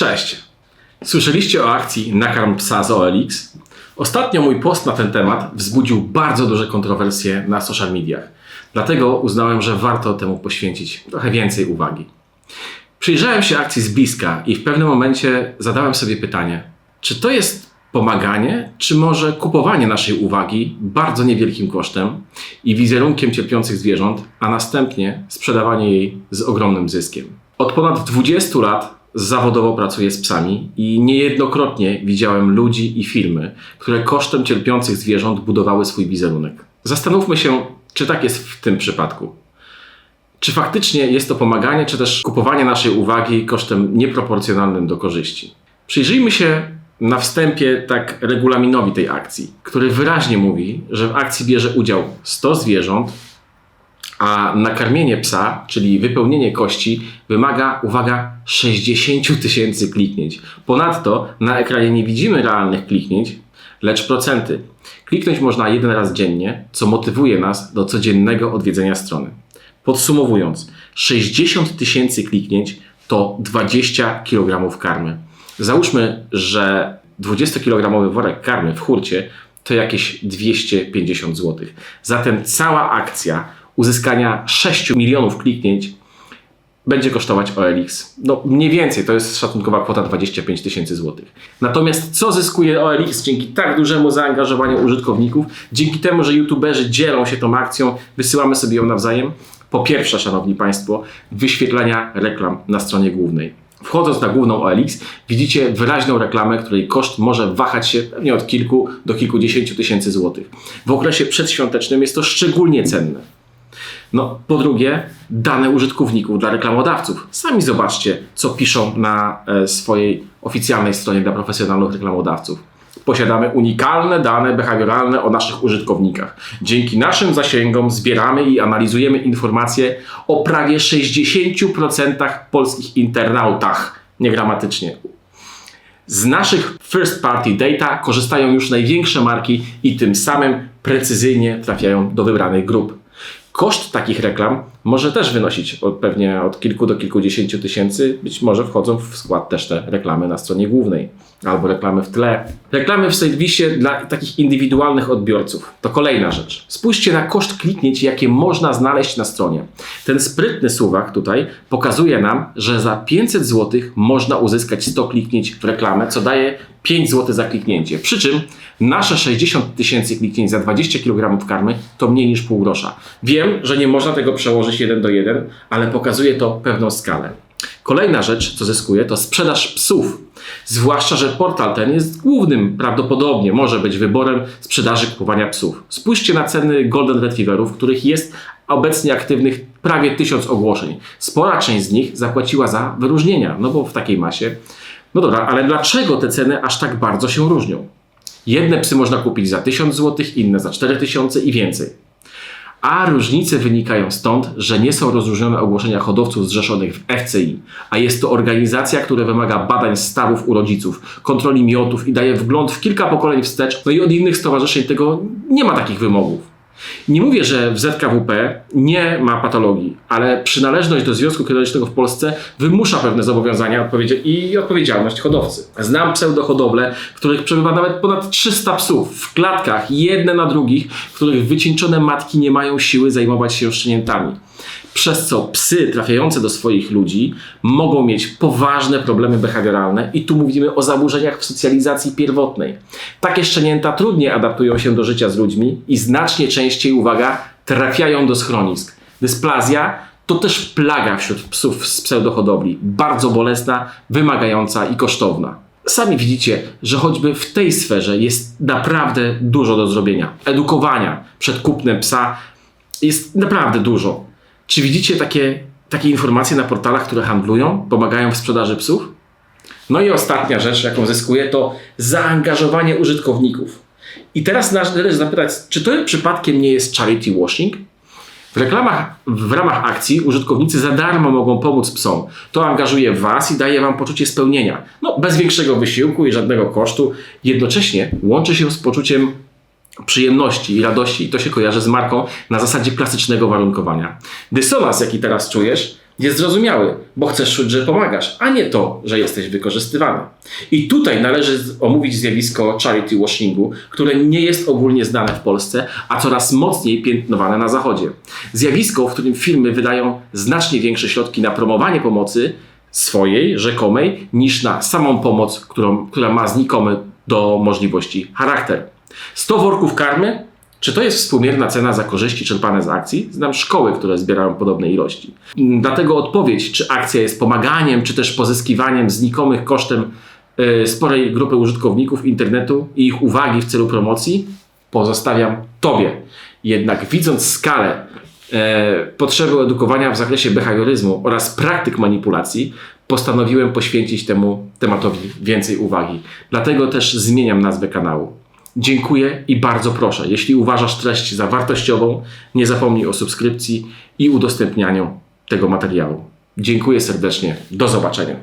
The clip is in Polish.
Cześć! Słyszeliście o akcji Nakarm psa z OLX? Ostatnio mój post na ten temat wzbudził bardzo duże kontrowersje na social mediach. Dlatego uznałem, że warto temu poświęcić trochę więcej uwagi. Przyjrzałem się akcji z bliska i w pewnym momencie zadałem sobie pytanie, czy to jest pomaganie, czy może kupowanie naszej uwagi bardzo niewielkim kosztem i wizerunkiem cierpiących zwierząt, a następnie sprzedawanie jej z ogromnym zyskiem. Od ponad 20 lat zawodowo pracuję z psami i niejednokrotnie widziałem ludzi i firmy, które kosztem cierpiących zwierząt budowały swój wizerunek. Zastanówmy się, czy tak jest w tym przypadku. Czy faktycznie jest to pomaganie, czy też kupowanie naszej uwagi kosztem nieproporcjonalnym do korzyści? Przyjrzyjmy się na wstępie tak regulaminowi tej akcji, który wyraźnie mówi, że w akcji bierze udział 100 zwierząt, a nakarmienie psa, czyli wypełnienie kości, wymaga, uwaga, 60 tysięcy kliknięć. Ponadto na ekranie nie widzimy realnych kliknięć, lecz procenty. Kliknąć można jeden raz dziennie, co motywuje nas do codziennego odwiedzenia strony. Podsumowując, 60 tysięcy kliknięć to 20 kg karmy. Załóżmy, że 20-kilogramowy worek karmy w hurcie to jakieś 250 zł. Zatem cała akcja uzyskania 6 milionów kliknięć będzie kosztować OLX. No mniej więcej, to jest szacunkowa kwota 25 tysięcy złotych. Natomiast co zyskuje OLX dzięki tak dużemu zaangażowaniu użytkowników, dzięki temu, że youtuberzy dzielą się tą akcją, wysyłamy sobie ją nawzajem? Po pierwsze, szanowni państwo, wyświetlania reklam na stronie głównej. Wchodząc na główną OLX, widzicie wyraźną reklamę, której koszt może wahać się pewnie od kilku do kilkudziesięciu tysięcy złotych. W okresie przedświątecznym jest to szczególnie cenne. No, po drugie, dane użytkowników dla reklamodawców. Sami zobaczcie, co piszą na e, swojej oficjalnej stronie dla profesjonalnych reklamodawców. Posiadamy unikalne dane behawioralne o naszych użytkownikach. Dzięki naszym zasięgom zbieramy i analizujemy informacje o prawie 60% polskich internautach. Niegramatycznie. Z naszych first party data korzystają już największe marki i tym samym precyzyjnie trafiają do wybranych grup. Koszt takich reklam może też wynosić od, pewnie od kilku do kilkudziesięciu tysięcy. Być może wchodzą w skład też te reklamy na stronie głównej albo reklamy w tle. Reklamy w serwisie dla takich indywidualnych odbiorców to kolejna rzecz. Spójrzcie na koszt kliknięć, jakie można znaleźć na stronie. Ten sprytny suwak tutaj pokazuje nam, że za 500 zł można uzyskać 100 kliknięć w reklamę, co daje 5 zł za kliknięcie. Przy czym nasze 60 tysięcy kliknięć za 20 kg karmy to mniej niż pół grosza. Wiem, że nie można tego przełożyć jeden do jeden, ale pokazuje to pewną skalę. Kolejna rzecz, co zyskuje, to sprzedaż psów. Zwłaszcza, że portal ten jest głównym, prawdopodobnie może być wyborem sprzedaży kupowania psów. Spójrzcie na ceny Golden Retrieverów, których jest obecnie aktywnych prawie tysiąc ogłoszeń. Spora część z nich zapłaciła za wyróżnienia, no bo w takiej masie. No dobra, ale dlaczego te ceny aż tak bardzo się różnią? Jedne psy można kupić za 1000 zł, inne za 4000 i więcej. A różnice wynikają stąd, że nie są rozróżnione ogłoszenia hodowców zrzeszonych w FCI, a jest to organizacja, która wymaga badań stawów u rodziców, kontroli miotów i daje wgląd w kilka pokoleń wstecz, no i od innych stowarzyszeń tego nie ma takich wymogów. Nie mówię, że w ZKWP nie ma patologii, ale przynależność do Związku Kierowniczego w Polsce wymusza pewne zobowiązania i odpowiedzialność hodowcy. Znam pseudohodowle, w których przebywa nawet ponad 300 psów w klatkach, jedne na drugich, w których wycieńczone matki nie mają siły zajmować się szczeniętami przez co psy trafiające do swoich ludzi mogą mieć poważne problemy behawioralne i tu mówimy o zaburzeniach w socjalizacji pierwotnej. Takie szczenięta trudniej adaptują się do życia z ludźmi i znacznie częściej, uwaga, trafiają do schronisk. Dysplazja to też plaga wśród psów z pseudohodowli, bardzo bolesna, wymagająca i kosztowna. Sami widzicie, że choćby w tej sferze jest naprawdę dużo do zrobienia. Edukowania przed kupnem psa jest naprawdę dużo. Czy widzicie takie, takie informacje na portalach, które handlują, pomagają w sprzedaży psów? No i ostatnia rzecz, jaką zyskuje, to zaangażowanie użytkowników. I teraz należy zapytać, czy to przypadkiem nie jest charity washing? W reklamach, w ramach akcji użytkownicy za darmo mogą pomóc psom. To angażuje Was i daje Wam poczucie spełnienia. No, bez większego wysiłku i żadnego kosztu. Jednocześnie łączy się z poczuciem przyjemności i radości. I to się kojarzy z marką na zasadzie klasycznego warunkowania. Dysonans, jaki teraz czujesz, jest zrozumiały, bo chcesz czuć, że pomagasz, a nie to, że jesteś wykorzystywany. I tutaj należy omówić zjawisko charity washingu, które nie jest ogólnie znane w Polsce, a coraz mocniej piętnowane na Zachodzie. Zjawisko, w którym firmy wydają znacznie większe środki na promowanie pomocy swojej, rzekomej, niż na samą pomoc, którą, która ma znikomy do możliwości charakter. 100 worków karmy czy to jest współmierna cena za korzyści czerpane z akcji? Znam szkoły, które zbierają podobne ilości. Dlatego odpowiedź, czy akcja jest pomaganiem, czy też pozyskiwaniem znikomych kosztem y, sporej grupy użytkowników internetu i ich uwagi w celu promocji, pozostawiam Tobie. Jednak widząc skalę e, potrzeby edukowania w zakresie behawioryzmu oraz praktyk manipulacji, postanowiłem poświęcić temu tematowi więcej uwagi. Dlatego też zmieniam nazwę kanału. Dziękuję i bardzo proszę, jeśli uważasz treść za wartościową, nie zapomnij o subskrypcji i udostępnianiu tego materiału. Dziękuję serdecznie. Do zobaczenia.